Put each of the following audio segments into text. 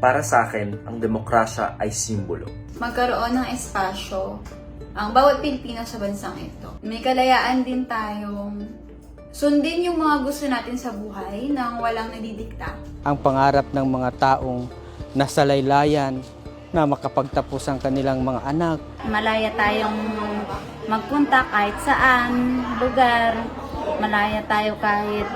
Para sa akin, ang demokrasya ay simbolo. magkaroon ng espasyo ang bawat Pilipino sa bansang ito. May kalayaan din tayong sundin yung mga gusto natin sa buhay nang walang nadidikta. ang pangarap ng mga taong nasa laylayan na makapagtapos ang kanilang mga anak. Malaya tayong magpunta kahit saan, lugar. Malaya tayo kahit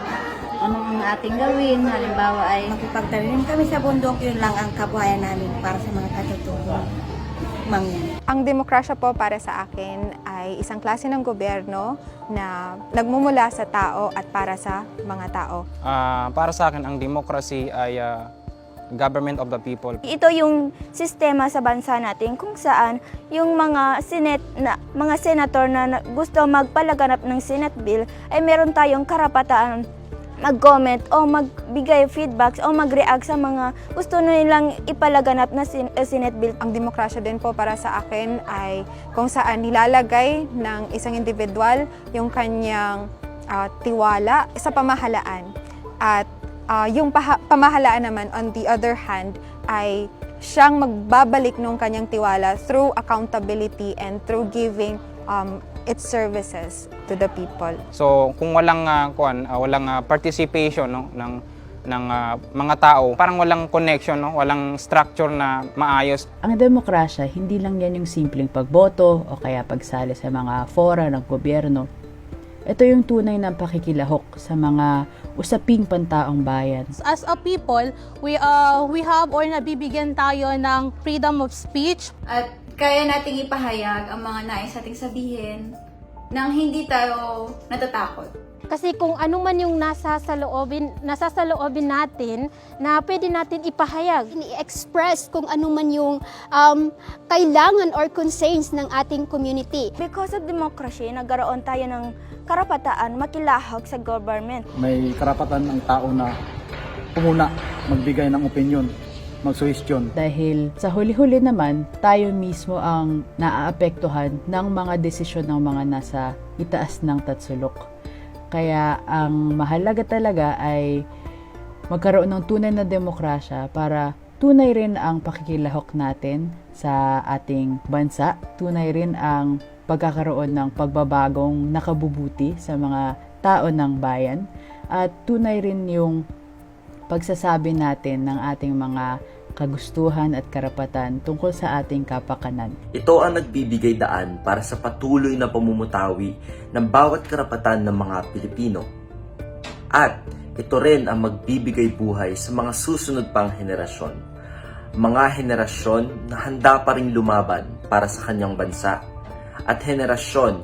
anong ating gawin. Halimbawa ay Makipagtanim kami sa bundok, yun lang ang kabuhayan namin para sa mga katutubong mangyan. Ang demokrasya po para sa akin ay isang klase ng gobyerno na nagmumula sa tao at para sa mga tao. Ah, para sa akin, ang democracy ay ah, government of the people. Ito yung sistema sa bansa natin kung saan yung mga senate na mga senator na na- gusto magpalaganap ng Senate bill ay meron tayong karapatan mag-comment o magbigay feedbacks o mag-react sa mga gusto nilang ipalaganap na sin- eh, Senate bill. Ang demokrasya din po para sa akin ay kung saan nilalagay ng isang individual yung kanyang ah, tiwala sa pamahalaan. At ah, yung pamahalaan naman on the other hand ay siyang magbabalik ng kanyang tiwala through accountability and through giving um, its services to the people. So, kung walang ah, kuwan, ah, walang ah, participation no ng ng ah, mga tao, parang walang connection, no, walang structure na maayos. Ang demokrasya, hindi lang yan yung simpleng pagboto o kaya pagsali sa mga fora ng gobyerno. Ito yung tunay ng pakikilahok sa mga usaping pantaong bayan. as a people, we uh, we have or nabibigyan tayo ng freedom of speech. At kaya nating ipahayag ang mga nais nating sabihin nang hindi tayo natatakot. Kasi kung ano man yung nasa sa loobin, nasa sa loobin natin na pwede natin ipahayag. i-express kung ano man yung um, kailangan or concerns ng ating community. Because of democracy, nagkaroon tayo ng karapatan makilahok sa government. may karapatan ang tao na pumuna, magbigay ng opinion, magsuhestyon. Dahil sa huli-huli naman, tayo mismo ang naaapektuhan ng mga desisyon ng mga nasa itaas ng tatsulok. Kaya ang mahalaga talaga ay magkaroon ng tunay na demokrasya para tunay rin ang pakikilahok natin sa ating bansa. Tunay rin ang pagkakaroon ng pagbabagong nakabubuti sa mga tao ng bayan. At tunay rin yung pagsasabi natin ng ating mga kagustuhan at karapatan tungkol sa ating kapakanan. Ito ang nagbibigay daan para sa patuloy na pamumutawi ng bawat karapatan ng mga Pilipino. At ito rin ang magbibigay buhay sa mga susunod pang henerasyon. Mga henerasyon na handa pa rin lumaban para sa kanyang bansa at henerasyon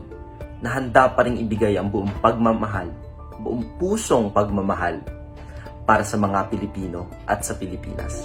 na handa pa rin ibigay ang buong pagmamahal, buong pusong pagmamahal para sa mga Pilipino at sa Pilipinas.